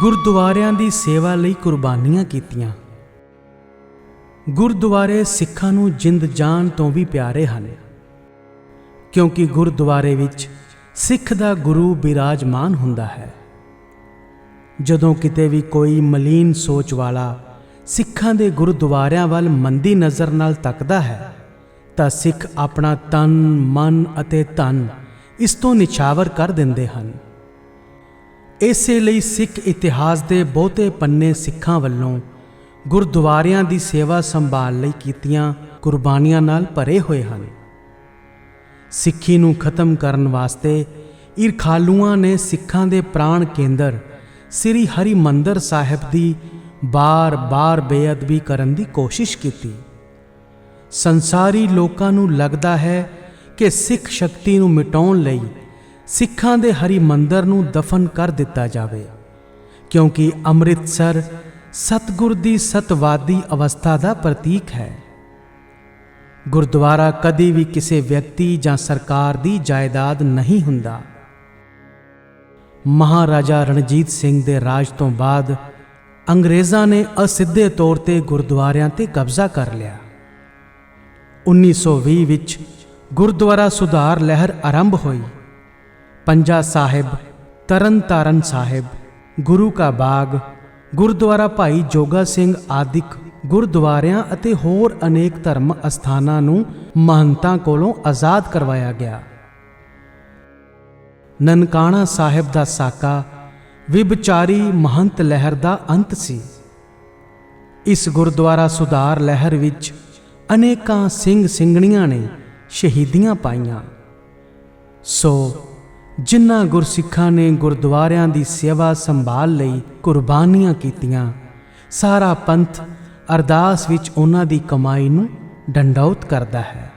ਗੁਰਦੁਆਰਿਆਂ ਦੀ ਸੇਵਾ ਲਈ ਕੁਰਬਾਨੀਆਂ ਕੀਤੀਆਂ। ਗੁਰਦੁਆਰੇ ਸਿੱਖਾਂ ਨੂੰ ਜਿੰਦ ਜਾਨ ਤੋਂ ਵੀ ਪਿਆਰੇ ਹਨ। ਕਿਉਂਕਿ ਗੁਰਦੁਆਰੇ ਵਿੱਚ ਸਿੱਖ ਦਾ ਗੁਰੂ ਬਿਰਾਜਮਾਨ ਹੁੰਦਾ ਹੈ। ਜਦੋਂ ਕਿਤੇ ਵੀ ਕੋਈ ਮਲੀਨ ਸੋਚ ਵਾਲਾ ਸਿੱਖਾਂ ਦੇ ਗੁਰਦੁਆਰਿਆਂ ਵੱਲ ਮੰਦੀ ਨਜ਼ਰ ਨਾਲ ਤੱਕਦਾ ਹੈ, ਤਾਂ ਸਿੱਖ ਆਪਣਾ ਤਨ, ਮਨ ਅਤੇ ਧਨ ਇਸ ਤੋਂ ਨਿਛਾਵਰ ਕਰ ਦਿੰਦੇ ਹਨ। ਇਸੇ ਲਈ ਸਿੱਖ ਇਤਿਹਾਸ ਦੇ ਬਹੁਤੇ ਪੰਨੇ ਸਿੱਖਾਂ ਵੱਲੋਂ ਗੁਰਦੁਆਰਿਆਂ ਦੀ ਸੇਵਾ ਸੰਭਾਲ ਲਈ ਕੀਤੀਆਂ ਕੁਰਬਾਨੀਆਂ ਨਾਲ ਭਰੇ ਹੋਏ ਹਨ। ਸਿੱਖੀ ਨੂੰ ਖਤਮ ਕਰਨ ਵਾਸਤੇ ਈਰਖਾਲੂਆਂ ਨੇ ਸਿੱਖਾਂ ਦੇ ਪ੍ਰਾਣ ਕੇਂਦਰ ਸ੍ਰੀ ਹਰਿਮੰਦਰ ਸਾਹਿਬ ਦੀ ਬਾਰ-ਬਾਰ ਬੇਅਦਬੀ ਕਰਨ ਦੀ ਕੋਸ਼ਿਸ਼ ਕੀਤੀ। ਸੰਸਾਰੀ ਲੋਕਾਂ ਨੂੰ ਲੱਗਦਾ ਹੈ ਕਿ ਸਿੱਖ ਸ਼ਕਤੀ ਨੂੰ ਮਿਟਾਉਣ ਲਈ ਸਿੱਖਾਂ ਦੇ ਹਰੀ ਮੰਦਰ ਨੂੰ ਦਫਨ ਕਰ ਦਿੱਤਾ ਜਾਵੇ, ਕਿਉਂਕਿ ਅੰਮ੍ਰਿਤਸਰ ਸਤਗੁਰ ਦੀ ਸਤਵਾਦੀ ਅਵਸਥਾ ਦਾ ਪ੍ਰਤੀਕ ਹੈ। ਗੁਰਦੁਆਰਾ ਕਦੀ ਵੀ ਕਿਸੇ ਵਿਅਕਤੀ ਜਾਂ ਸਰਕਾਰ ਦੀ ਜਾਇਦਾਦ ਨਹੀਂ ਹੁੰਦਾ। ਮਹਾਰਾਜਾ ਰਣਜੀਤ ਸਿੰਘ ਦੇ ਰਾਜ ਤੋਂ ਬਾਅਦ ਅੰਗਰੇਜ਼ਾਂ ਨੇ ਅਸਿੱਧੇ ਤੌਰ ਤੇ ਗੁਰਦੁਆਰਿਆਂ ਤੇ ਕਬਜ਼ਾ ਕਰ ਲਿਆ। 1920 ਵਿੱਚ ਗੁਰਦੁਆਰਾ ਸੁਧਾਰ ਲਹਿਰ ਆਰੰਭ ਹੋਈ। ਪੰਜਾ ਸਾਹਿਬ ਤਰਨਤਾਰਨ ਸਾਹਿਬ, ਗੁਰੂ ਕਾ ਬਾਗ, ਗੁਰਦੁਆਰਾ ਭਾਈ ਜੋਗਾ ਸਿੰਘ ਆਦਿਕ ਗੁਰਦੁਆਰਿਆਂ ਅਤੇ ਹੋਰ ਅਨੇਕ ਧਰਮ ਅਸਥਾਨਾਂ ਨੂੰ ਮਹੰਤਾਂ ਕੋਲੋਂ ਆਜ਼ਾਦ ਕਰਵਾਇਆ ਗਿਆ। ਨਨਕਾਣਾ ਸਾਹਿਬ ਦਾ ਸਾਕਾ ਵਿਭਚਾਰੀ ਮਹੰਤ ਲਹਿਰ ਦਾ ਅੰਤ ਸੀ। ਇਸ ਗੁਰਦੁਆਰਾ ਸੁਧਾਰ ਲਹਿਰ ਵਿੱਚ ਅਨੇਕਾਂ ਸਿੰਘ ਸਿੰਘਣੀਆਂ ਨੇ ਸ਼ਹੀਦੀਆਂ ਪਾਈਆਂ। ਸੋ ਜਿਨ੍ਹਾਂ ਗੁਰਸਿੱਖਾਂ ਨੇ ਗੁਰਦੁਆਰਿਆਂ ਦੀ ਸੇਵਾ ਸੰਭਾਲ ਲਈ ਕੁਰਬਾਨੀਆਂ ਕੀਤੀਆਂ। ਸਾਰਾ ਪੰਥ ਅਰਦਾਸ ਵਿੱਚ ਉਹਨਾਂ ਦੀ ਕਮਾਈ ਨੂੰ ਡੰਡੌਤ ਕਰਦਾ ਹੈ।